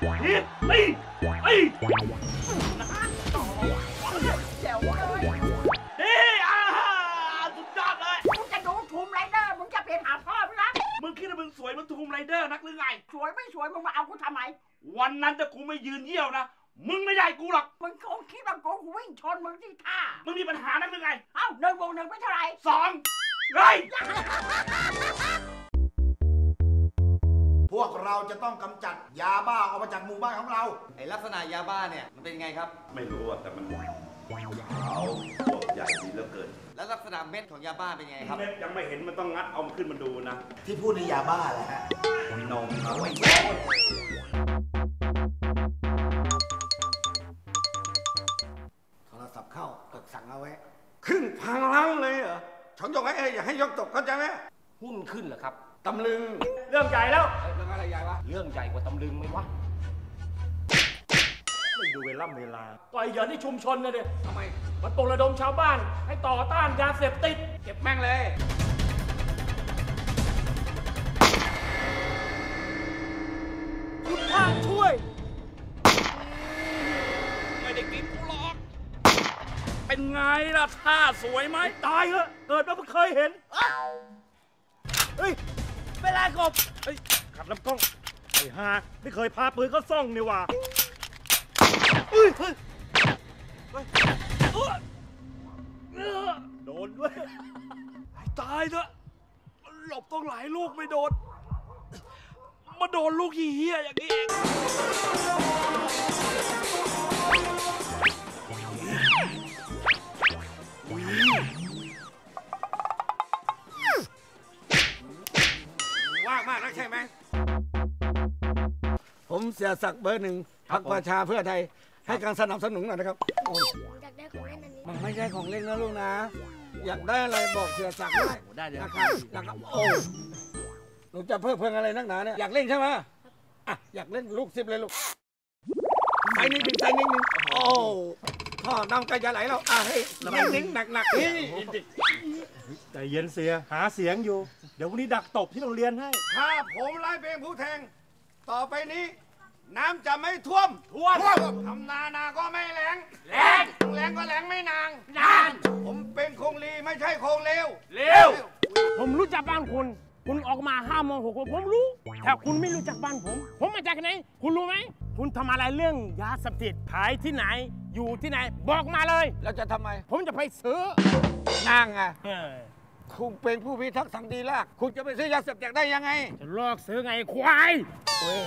ผิดตีตีเจ๋วเลยเฮ้ยอ่าสุดยอดเลย มึงจะดูทูมไรเดอร์มึงจะเปลี่ยนหาพ่อมึงนะมึงคิดว่ามึงสวยเหมันทูมไรเดอร์นักหรือไง สวยไม่สวยมึงมาเอากูทำไม วันนั้นถ้ากูไม่ยืนเยี่ยวนะ มึงไม่ได้กูหรอก มึงคงคิดว่ากูวิ่งชนมึงที่ท่า มึงมีปัญหานักหรือไง เอ้าหนึ่งวกหนึ่งเป็นเท่าไหร่สองเฮ้ย กเราจะต้องกำจัดยาบ้าออกมาจากหมู่บ้านของเรา ไอลักษณะยาบ้าเนี่ยมันเป็นยังไงครับ ไม่รู้อะแต่มันขาวพวกใหญ่ดีเหลือเกินแล้วลักษณะเม็ดของยาบ้าเป็นยังไงครับ เม็ดยังไม่เห็นมันต้องงัดเอามาขึ้นมาดูนะที่พูดในยาบ้าแหละฮะ นมเอาไว้โทรศัพท์เข้าตดสั่งเอาไว้ ครึ่งพังลังเลยเหรอฉันยกให้เอ้ยอย่าให้ยกตกเข้าใจไหม หุ้นขึ้นเหรอครับ ตำลึง เรื่องใหญ่แล้ว เรื่องอะไรใหญ่วะ เรื่องใหญ่กว่าตำลึงไหมวะ ไม่ดูเวลาเวลาปล่อยเหยื่อที่ชุมชนนะเด็ทำไมมันปลุกระดมชาวบ้าน ให้ต่อต้านยาเสพติด เก็บแม่งเลย คุณพระช่วย ไม่ได้กินกูหรอก เป็นไงล่ะท่าสวยไหมตายเหอะเกิดมาเพิ่งเคยเห็นอ๊ะ เฮ้ยเป็นไรกบเฮ้ยขัดลำกล้องไอ้ฮาไม่เคยพาปืนเขาซ่องนี่หว่าเฮ้ยเฮ้ยเฮ้ยเอ้อเอ้อโดนด้วยให้ตายเถอะหลบต้องหลายลูกไม่โดน มาโดนลูกเหี้ยๆอย่างนี้เอง มากนักใช่ไหม ผมเสียศักดิ์เบอร์หนึ่งพรรคประชาเพื่อไทย ให้การสนับสนุนหน่อยนะครับ อยากได้ของเล่นอันนี้ มันไม่ใช่ของเล่นนะลูกนะ อยากได้อะไรบอกเสียศักดิ์ได้ได้เลย นะครับนะครับโอ้หนูจะเพิ่มเพิ่งอะไรนักหนาเนี่ย อยากเล่นใช่ไหมอะอยากเล่นลูกสิบเลยลูกใส่นิดหนึ่งใส่นิดหนึ่งโอ้พ่อน้ำกระจะไหลแล้วอะให้นิ่งนิ่งหนักหนักๆนี่ใจเย็นเสีย หาเสียงอยู่เดี๋ยววันนี้ดักตบที่โรงเรียนให้ ถ้าผมไล่เป็นผู้แทง ต่อไปนี้ น้ำจะไม่ท่วมท่วมทำนานาก็ไม่แรงแรงแรงก็แรงไม่นางนาน ผมเป็นคงลีไม่ใช่คงเลวเร็วผมรู้จักบ้านคุณ คุณออกมาห้าโมงหกโมงผมรู้ แต่คุณไม่รู้จักบ้านผม ผมมาจากไหน คุณรู้ไหม คุณทำอะไรเรื่องยาเสพติดขายที่ไหน อยู่ที่ไหน บอกมาเลย แล้วจะทำไม ผมจะไปซื้อนางอะเออ คุณเป็นผู้พิทักษ์สันติราษฎร์คุณจะไปซื้อยาเสพติดได้ยังไง จะลอกซื้อไงควายเฮ้ย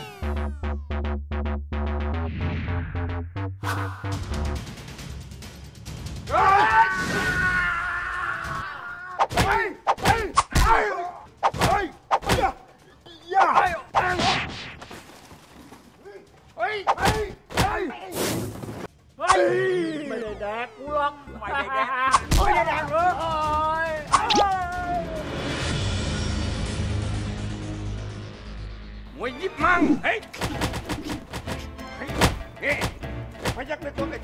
ไม่ได้แดกกูหรอกไม่ได้แดกไม่ได้แดกเลยโอ้ย วยยิบมั่งเฮ้ยเฮ้ยเฮ้ยพยักในตัวเด็ก